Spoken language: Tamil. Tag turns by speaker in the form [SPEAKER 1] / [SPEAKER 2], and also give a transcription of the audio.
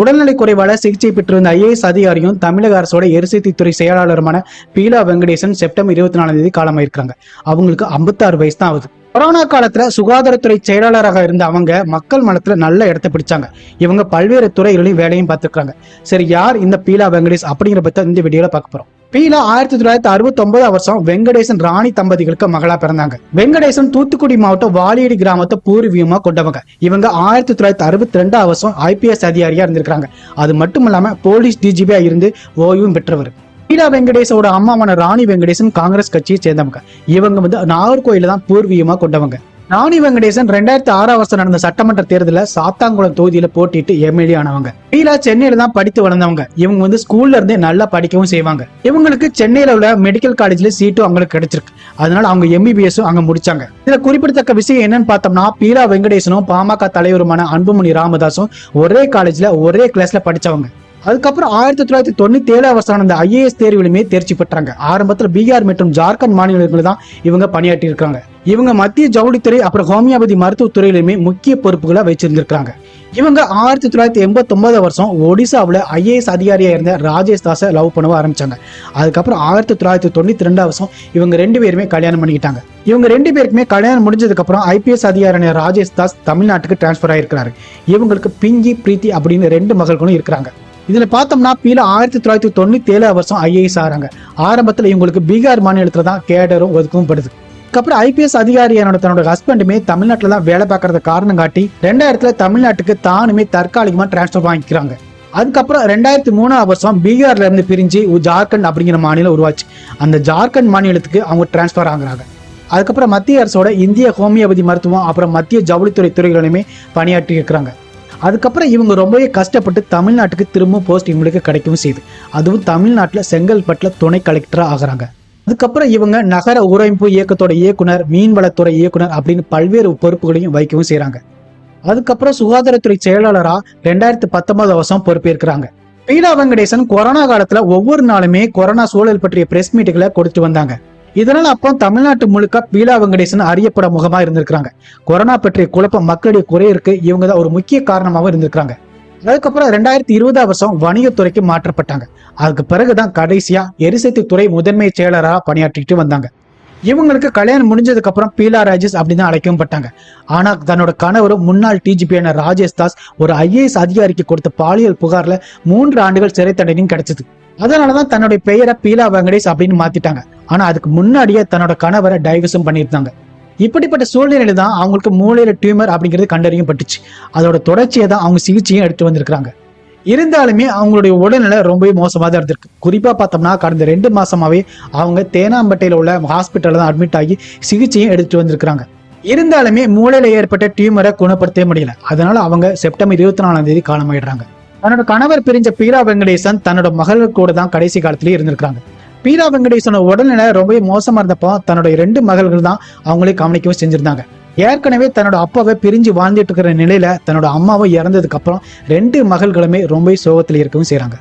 [SPEAKER 1] உடல்நலை குறைவால சிகிச்சை பெற்றிருந்த ஐஏஎஸ் அதிகாரியும் தமிழக அரசோட எரிசக்தித்துறை செயலாளருமான பீலா வெங்கடேசன் செப்டம்பர் இருபத்தி நாலாம் தேதி காலமாயிருக்காங்க அவங்களுக்கு 56 வயசு தான் ஆகுது. கொரோனா காலத்துல சுகாதாரத்துறை செயலாளராக இருந்த அவங்க மக்கள் மனத்துல நல்ல இடத்தை பிடிச்சாங்க. இவங்க பல்வேறு துறைகளிலும் வேலையும் பார்த்துருக்காங்க சரி யார் இந்த பீலா வெங்கடேஷ் அப்படிங்கிற பத்தி இந்த வீடியோல பார்க்க போறோம். பீலா ஆயிரத்தி தொள்ளாயிரத்தி அறுபத்தி ஒன்பதாம் வருஷம் வெங்கடேசன் ராணி தம்பதிகளுக்கு மகளா பிறந்தாங்க. வெங்கடேசன் தூத்துக்குடி மாவட்டம் வாலியடி கிராமத்தை பூர்வீகமா கொண்டவங்க. இவங்க ஆயிரத்தி தொள்ளாயிரத்தி அறுபத்தி ரெண்டாம் வருஷம் ஐபிஎஸ் அதிகாரியா இருந்திருக்காங்க அது மட்டும் இல்லாம போலீஸ் டிஜிபியா இருந்து ஓய்வும் பெற்றவர். பீலா வெங்கடேசோட அம்மாவான ராணி வெங்கடேசன் காங்கிரஸ் கட்சியை சேர்ந்தவங்க. இவங்க வந்து நாகர்கோயில தான் பூர்வீகமா கொண்டவங்க. நாணி வெங்கடேசன் ரெண்டாயிரத்தி ஆறாம் வருஷம் நடந்த சட்டமன்ற தேர்தலில் சாத்தாங்குளம் தொகுதியில போட்டிட்டு எம்எல்ஏ ஆனவங்க. பீலா சென்னையில தான் படித்து வளர்ந்தவங்க. இவங்க வந்து ஸ்கூல்ல இருந்தே நல்லா படிக்கவும் செய்வாங்க. இவங்களுக்கு சென்னையில உள்ள மெடிக்கல் காலேஜ்ல சீட்டும் அவங்களுக்கு கிடைச்சிருக்கு. அதனால அவங்க எம்பிபிஎஸும் அங்க முடிச்சாங்க. இதுல குறிப்பிடத்தக்க விஷயம் என்னன்னு பார்த்தோம்னா பீலா வெங்கடேசனும் பாமக தலைவருமான அன்புமணி ராமதாசும் ஒரே காலேஜ்ல ஒரே கிளாஸ்ல படிச்சவங்க. அதுக்கப்புறம் ஆயிரத்தி தொள்ளாயிரத்தி தொண்ணூத்தி ஏழாம் வருஷம் நடந்த ஐஏஎஸ் தேர்விலுமே தேர்ச்சி பெற்றாங்க. ஆரம்பத்தில் பீகார் மற்றும் ஜார்க்கண்ட் மாநிலங்களில் தான் இவங்க பணியாற்றி இருக்காங்க இவங்க மத்திய ஜவுளித்துறை அப்புறம் ஹோமியோபதி மருத்துவத்துறையிலுமே முக்கிய பொறுப்புகளை வச்சிருந்திருக்காங்க இவங்க ஆயிரத்தி தொள்ளாயிரத்தி எண்பத்தி ஒன்பது வருஷம் ஒடிசாவில் ஐஏஎஸ் அதிகாரியாக இருந்த ராஜேஷ் தாஸை லவ் பண்ண ஆரம்பிச்சாங்க. அதுக்கப்புறம் ஆயிரத்தி தொள்ளாயிரத்தி தொண்ணூத்தி ரெண்டாம் வருஷம் இவங்க ரெண்டு பேருமே கல்யாணம் பண்ணிக்கிட்டாங்க. இவங்க ரெண்டு பேருக்குமே கல்யாணம் முடிஞ்சதுக்கு அப்புறம் ஐபிஎஸ் அதிகாரியான ராஜேஷ் தாஸ் தமிழ்நாட்டுக்கு டிரான்ஸ்ஃபர் ஆயிருக்கிறாரு. இவங்களுக்கு பிங்கி பிரீத்தி அப்படின்னு ரெண்டு மகள்களும் இருக்கிறாங்க. இதுல பார்த்தோம்னா பீல ஆயிரத்தி தொள்ளாயிரத்தி தொண்ணூத்தி ஏழு வருஷம் ஐஏஎஸ் ஆறாங்க. ஆரம்பத்துல இவங்களுக்கு பீகார் மாநிலத்துல தான் கேடரும் ஒதுக்கவும் படுது அதுக்கப்புறம் ஐபிஎஸ் அதிகாரியான தன்னோட ஹஸ்பண்டுமே தமிழ்நாட்டில் தான் வேலை பார்க்கறத காரணம் காட்டி ரெண்டாயிரத்துல தமிழ்நாட்டுக்கு தானுமே தற்காலிகமா டிரான்ஸ்ஃபர் வாங்கிக்கிறாங்க. அதுக்கப்புறம் ரெண்டாயிரத்தி மூணாம் வருஷம் பீகார்ல இருந்து பிரிஞ்சு ஜார்க்கண்ட் அப்படிங்கிற மாநிலம் உருவாச்சு. அந்த ஜார்க்கண்ட் மாநிலத்துக்கு அவங்க டிரான்ஸ்ஃபர் ஆகுறாங்க. அதுக்கப்புறம் மத்திய அரசோட இந்திய ஹோமியோபதி மருத்துவம் அப்புறம் மத்திய ஜவுளித்துறை துறைகளுமே பணியாற்றி இருக்கிறாங்க. அதுக்கப்புறம் இவங்க ரொம்பவே கஷ்டப்பட்டு தமிழ்நாட்டுக்கு திரும்ப போஸ்ட் இவங்களுக்கு கிடைக்கவும் செய்யுது அதுவும் தமிழ்நாட்டில் செங்கல்பட்டில் துணை கலெக்டராக ஆகிறாங்க. அதுக்கப்புறம் இவங்க நகர ஊரமைப்பு இயக்கத்தோட இயக்குனர் மீன்வளத்துறை இயக்குனர் அப்படின்னு பல்வேறு பொறுப்புகளையும் வைக்கவும் செய்கிறாங்க அதுக்கப்புறம் சுகாதாரத்துறை செயலாளரா ரெண்டாயிரத்தி பத்தொன்பது வருஷம் பொறுப்பேற்கிறாங்க. பீலா வெங்கடேசன் கொரோனா காலத்துல ஒவ்வொரு நாளுமே கொரோனா சூழல் பற்றிய பிரஸ் மீட்டுகளை கொடுத்து வந்தாங்க. இதனால அப்போ தமிழ்நாட்டு முழுக்க பீலா வெங்கடேசன் அறியப்பட முகமா இருந்திருக்கிறாங்க. கொரோனா பற்றிய குழப்பம் மக்களுடைய குறையிற்கு இவங்க தான் ஒரு முக்கிய காரணமாகவும் இருந்திருக்காங்க அதுக்கப்புறம் ரெண்டாயிரத்தி இருபதாம் வருஷம் வணிகத்துறைக்கு மாற்றப்பட்டாங்க. அதுக்கு பிறகுதான் கடைசியா எரிசக்தி துறை முதன்மை செயலராக பணியாற்றிட்டு வந்தாங்க. இவங்களுக்கு கல்யாணம் முடிஞ்சதுக்கு அப்புறம் பீலா ராஜேஷ் அப்படின்னு அழைக்கவும் பட்டாங்க ஆனா தன்னோட கணவரும் முன்னாள் டிஜிபியான ராஜேஷ் தாஸ் ஒரு ஐஏஎஸ் அதிகாரிக்கு கொடுத்த பாலியல் புகார்ல மூன்று ஆண்டுகள் சிறை தண்டனையும் கிடைச்சது. அதனாலதான் தன்னுடைய பெயரை பீலா வெங்கடேஷ் அப்படின்னு மாத்திட்டாங்க. ஆனா அதுக்கு முன்னாடியே தன்னோட கணவரை டைவர்ஸும் பண்ணியிருந்தாங்க. இப்படிப்பட்ட சூழ்நிலையில தான் அவங்களுக்கு மூளையில டியூமர் அப்படிங்கிறது கண்டறியும் பட்டுச்சு அதோட தொடர்ச்சியை தான் அவங்க சிகிச்சையும் எடுத்து வந்திருக்காங்க இருந்தாலுமே அவங்களுடைய உடல்நிலை ரொம்பவே மோசமாக தான் இருந்திருக்கு. குறிப்பாக பார்த்தோம்னா கடந்த ரெண்டு மாசமாவே அவங்க தேனாம்பட்டையில் உள்ள ஹாஸ்பிட்டலில் தான் அட்மிட் ஆகி சிகிச்சையும் எடுத்துட்டு வந்திருக்கிறாங்க. இருந்தாலுமே மூளையில ஏற்பட்ட டியூமரை குணப்படுத்தவே முடியல. அதனால அவங்க செப்டம்பர் இருபத்தி நாலாம் தேதி காலமாயிடுறாங்க. தன்னோட கணவர் பிரிஞ்ச பீரா வெங்கடேசன் தன்னோட மகள் கூட தான் கடைசி காலத்திலேயே இருந்திருக்காங்க பீரா வெங்கடேசனோட உடல்நிலை ரொம்பவே மோசமா இருந்தப்போ தன்னோட ரெண்டு மகள்கள் தான் அவங்களே கவனிக்கவும் செஞ்சிருந்தாங்க. ஏற்கனவே தன்னோட அப்பாவை பிரிஞ்சு வாழ்ந்துட்டு இருக்கிற நிலையில தன்னோட அம்மாவை இறந்ததுக்கு அப்புறம் ரெண்டு மகள்களுமே ரொம்ப சோகத்தில் இருக்கவும் செய்றாங்க.